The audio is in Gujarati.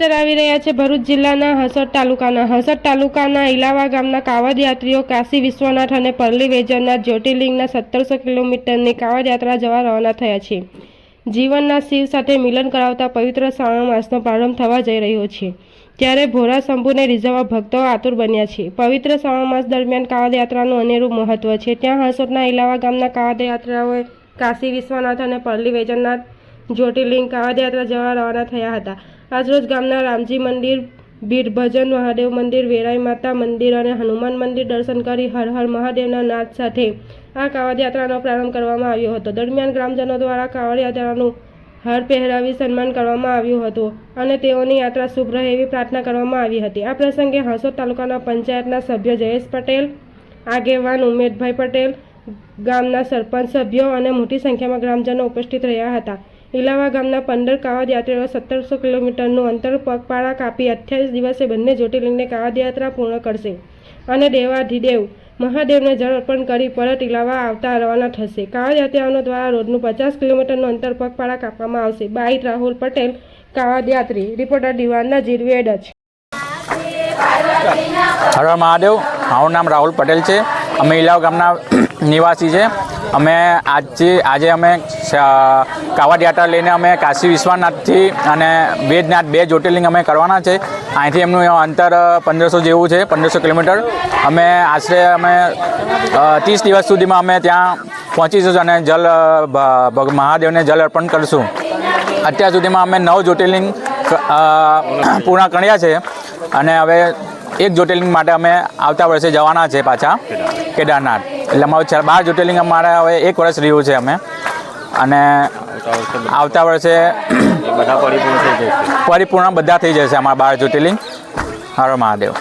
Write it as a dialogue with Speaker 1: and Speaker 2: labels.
Speaker 1: સમાચાર આવી રહ્યા છે ભરૂચ જિલ્લાના હસર તાલુકાના. હસર તાલુકાના ઇલાવા ગામના કાવડ યાત્રીઓ કાશી વિશ્વનાથ અને પરલી વેજરના જ્યોતિર્લિંગના સત્તરસો કિલોમીટરની કાવડ યાત્રા જવા રવાના થયા છે. જીવનના શિવ સાથે મિલન કરાવતા પવિત્ર શ્રાવણ માસનો પ્રારંભ થવા જઈ રહ્યો છે. ત્યારે ભોરા શંભુને રીઝવવા ભક્તો આતુર બન્યા છે. પવિત્ર શ્રાવણ માસ દરમિયાન કાવડ યાત્રાનું અનેરું મહત્વ છે. ત્યાં હસોદના ઇલાવા ગામના કાવડ યાત્રાઓએ કાશી વિશ્વનાથ અને પરલી વૈજનાથ જ્યોતિર્લિંગ કાવડયાત્રા જવા રવાના થયા હતા. આજરોજ ગામના રામજી મંદિર બીડ ભજન, મહાદેવ મંદિર, વેરાઈ માતા મંદિર અને હનુમાન મંદિર દર્શન કરી હર હર મહાદેવના નાદ સાથે આ કાવડયાત્રાનો પ્રારંભ કરવામાં આવ્યો હતો. દરમિયાન ગ્રામજનો દ્વારા કાવડયાત્રાનું હર હાર પહેરાવી સન્માન કરવામાં આવ્યું હતું અને તેઓની યાત્રા શુભ રહે એવી પ્રાર્થના કરવામાં આવી હતી. આ પ્રસંગે હાંસોદ તાલુકાના પંચાયતના સભ્ય જયેશ પટેલ, આગેવાન ઉમેદભાઈ પટેલ, ગામના સરપંચ સભ્યો અને મોટી સંખ્યામાં ગ્રામજનો ઉપસ્થિત રહ્યા હતા. ઇલાવા ગામના પંદર કાવડ યાત્રીઓ સત્તરસો કિલોમીટરનું અંતર પગપાળા કાપી અઠ્યાવીસ દિવસે બંને જ્યોતિર્લિંગને કાવડ યાત્રા પૂર્ણ કરશે. અને દેવાધિદેવ મહાદેવને જળ અર્પણ કરી પરત ઇલાવા આવતા રવાના થશે. કાવડ દ્વારા રોજનું પચાસ કિલોમીટરનું અંતર પગપાળા કાપવામાં આવશે. બાઈટ રાહુલ પટેલ કાવડ યાત્રી રિપોર્ટર દિવાનના જીરવેડ
Speaker 2: હર હર મહાદેવ, મારું નામ રાહુલ પટેલ છે. અમે ઇલાવ ગામના નિવાસી છે. અમે આજથી આજે અમે શ- કાવડ યાત્રા લઈને અમે કાશી વિશ્વનાથથી અને વેદનાથ બે જ્યોતિર્લિંગ અમે કરવાના છે. અહીંથી એમનું અંતર પંદરસો જેવું છે, પંદરસો કિલોમીટર. અમે આશરે, અમે ત્રીસ દિવસ સુધીમાં અમે ત્યાં પહોંચીશું અને જલ મહાદેવને જલ અર્પણ કરીશું. અત્યાર સુધીમાં અમે નવ જ્યોતિર્લિંગ પૂર્ણ કર્યા છે. અને હવે એક જ્યોતિર્લિંગ માટે અમે આવતા વર્ષે જવાના છે પાછા કેદારનાથ. એટલે અમારું બાર જ્યોતિર્લિંગ અમારે હવે એક વર્ષ રહ્યું છે અમે. અને આવતા વર્ષે
Speaker 3: બધા પરિપૂર્ણ થઈ જશે.
Speaker 2: પરિપૂર્ણ બધા થઈ જશે અમારા બાર જ્યોતિર્લિંગ. હર મહાદેવ.